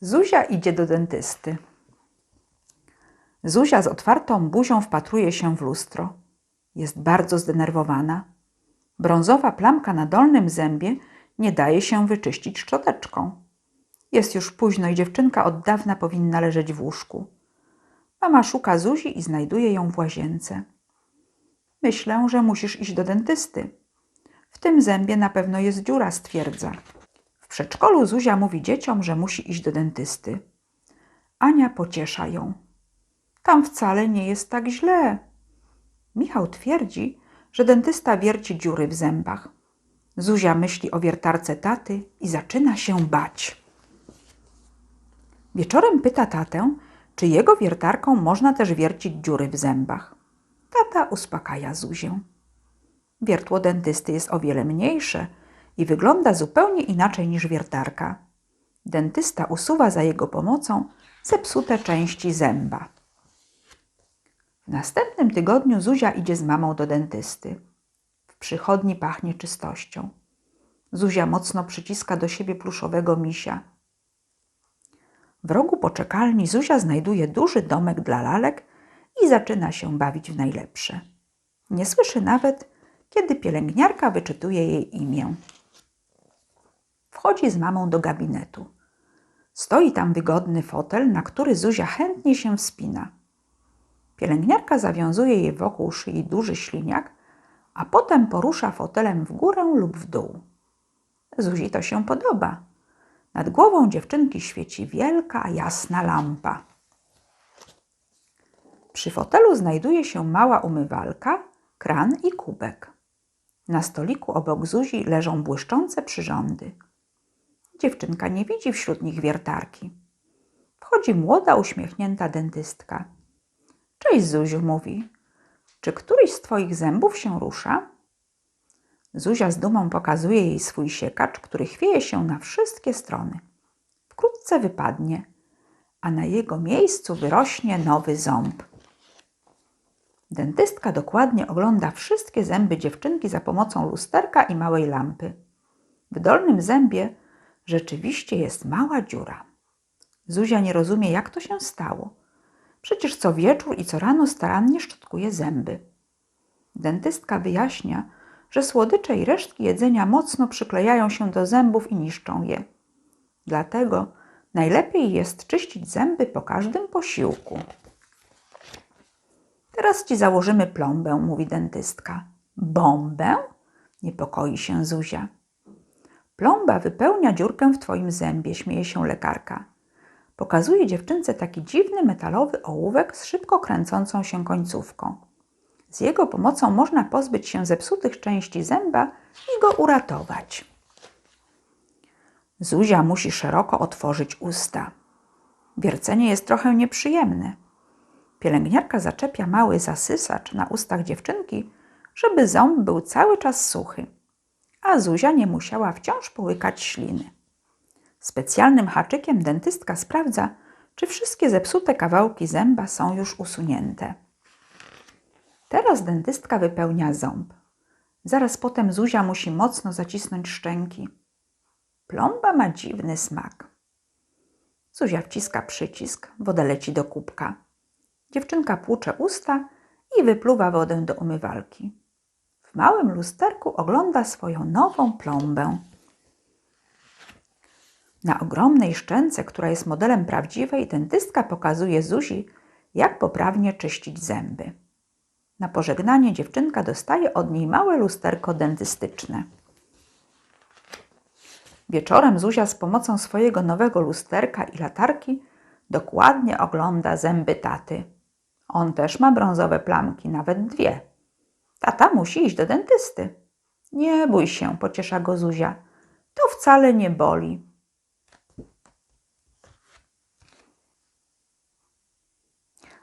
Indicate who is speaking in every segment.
Speaker 1: Zuzia idzie do dentysty. Zuzia z otwartą buzią wpatruje się w lustro. Jest bardzo zdenerwowana. Brązowa plamka na dolnym zębie nie daje się wyczyścić szczoteczką. Jest już późno i dziewczynka od dawna powinna leżeć w łóżku. Mama szuka Zuzi i znajduje ją w łazience. Myślę, że musisz iść do dentysty. W tym zębie na pewno jest dziura, stwierdza. Przedszkolu Zuzia mówi dzieciom, że musi iść do dentysty. Ania pociesza ją. Tam wcale nie jest tak źle. Michał twierdzi, że dentysta wierci dziury w zębach. Zuzia myśli o wiertarce taty i zaczyna się bać. Wieczorem pyta tatę, czy jego wiertarką można też wiercić dziury w zębach. Tata uspokaja Zuzię. Wiertło dentysty jest o wiele mniejsze i wygląda zupełnie inaczej niż wiertarka. Dentysta usuwa za jego pomocą zepsute części zęba. W następnym tygodniu Zuzia idzie z mamą do dentysty. W przychodni pachnie czystością. Zuzia mocno przyciska do siebie pluszowego misia. W rogu poczekalni Zuzia znajduje duży domek dla lalek i zaczyna się bawić w najlepsze. Nie słyszy nawet, kiedy pielęgniarka wyczytuje jej imię. Wchodzi z mamą do gabinetu. Stoi tam wygodny fotel, na który Zuzia chętnie się wspina. Pielęgniarka zawiązuje jej wokół szyi duży śliniak, a potem porusza fotelem w górę lub w dół. Zuzi to się podoba. Nad głową dziewczynki świeci wielka, jasna lampa. Przy fotelu znajduje się mała umywalka, kran i kubek. Na stoliku obok Zuzi leżą błyszczące przyrządy. Dziewczynka nie widzi wśród nich wiertarki. Wchodzi młoda, uśmiechnięta dentystka. Cześć, Zuziu, mówi. Czy któryś z twoich zębów się rusza? Zuzia z dumą pokazuje jej swój siekacz, który chwieje się na wszystkie strony. Wkrótce wypadnie, a na jego miejscu wyrośnie nowy ząb. Dentystka dokładnie ogląda wszystkie zęby dziewczynki za pomocą lusterka i małej lampy. W dolnym zębie rzeczywiście jest mała dziura. Zuzia nie rozumie, jak to się stało. Przecież co wieczór i co rano starannie szczotkuje zęby. Dentystka wyjaśnia, że słodycze i resztki jedzenia mocno przyklejają się do zębów i niszczą je. Dlatego najlepiej jest czyścić zęby po każdym posiłku. Teraz ci założymy plombę, mówi dentystka. Bombę? Niepokoi się Zuzia. Plomba wypełnia dziurkę w twoim zębie, śmieje się lekarka. Pokazuje dziewczynce taki dziwny metalowy ołówek z szybko kręcącą się końcówką. Z jego pomocą można pozbyć się zepsutych części zęba i go uratować. Zuzia musi szeroko otworzyć usta. Wiercenie jest trochę nieprzyjemne. Pielęgniarka zaczepia mały zasysacz na ustach dziewczynki, żeby ząb był cały czas suchy, a Zuzia nie musiała wciąż połykać śliny. Specjalnym haczykiem dentystka sprawdza, czy wszystkie zepsute kawałki zęba są już usunięte. Teraz dentystka wypełnia ząb. Zaraz potem Zuzia musi mocno zacisnąć szczęki. Plomba ma dziwny smak. Zuzia wciska przycisk, woda leci do kubka. Dziewczynka płucze usta i wypluwa wodę do umywalki. Małym lusterku ogląda swoją nową plombę. Na ogromnej szczęce, która jest modelem prawdziwej, dentystka pokazuje Zuzi, jak poprawnie czyścić zęby. Na pożegnanie dziewczynka dostaje od niej małe lusterko dentystyczne. Wieczorem Zuzia z pomocą swojego nowego lusterka i latarki dokładnie ogląda zęby taty. On też ma brązowe plamki, nawet dwie. Tata musi iść do dentysty. Nie bój się, pociesza go Zuzia. To wcale nie boli.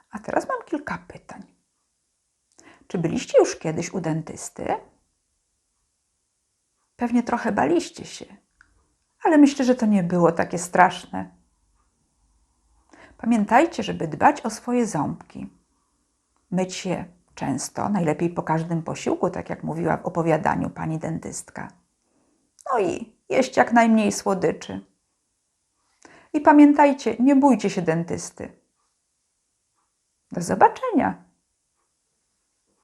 Speaker 1: A teraz mam kilka pytań. Czy byliście już kiedyś u dentysty? Pewnie trochę baliście się, ale myślę, że to nie było takie straszne. Pamiętajcie, żeby dbać o swoje ząbki. Myć je często, najlepiej po każdym posiłku, tak jak mówiła w opowiadaniu pani dentystka. No i jeść jak najmniej słodyczy. i pamiętajcie, nie bójcie się dentysty. Do zobaczenia.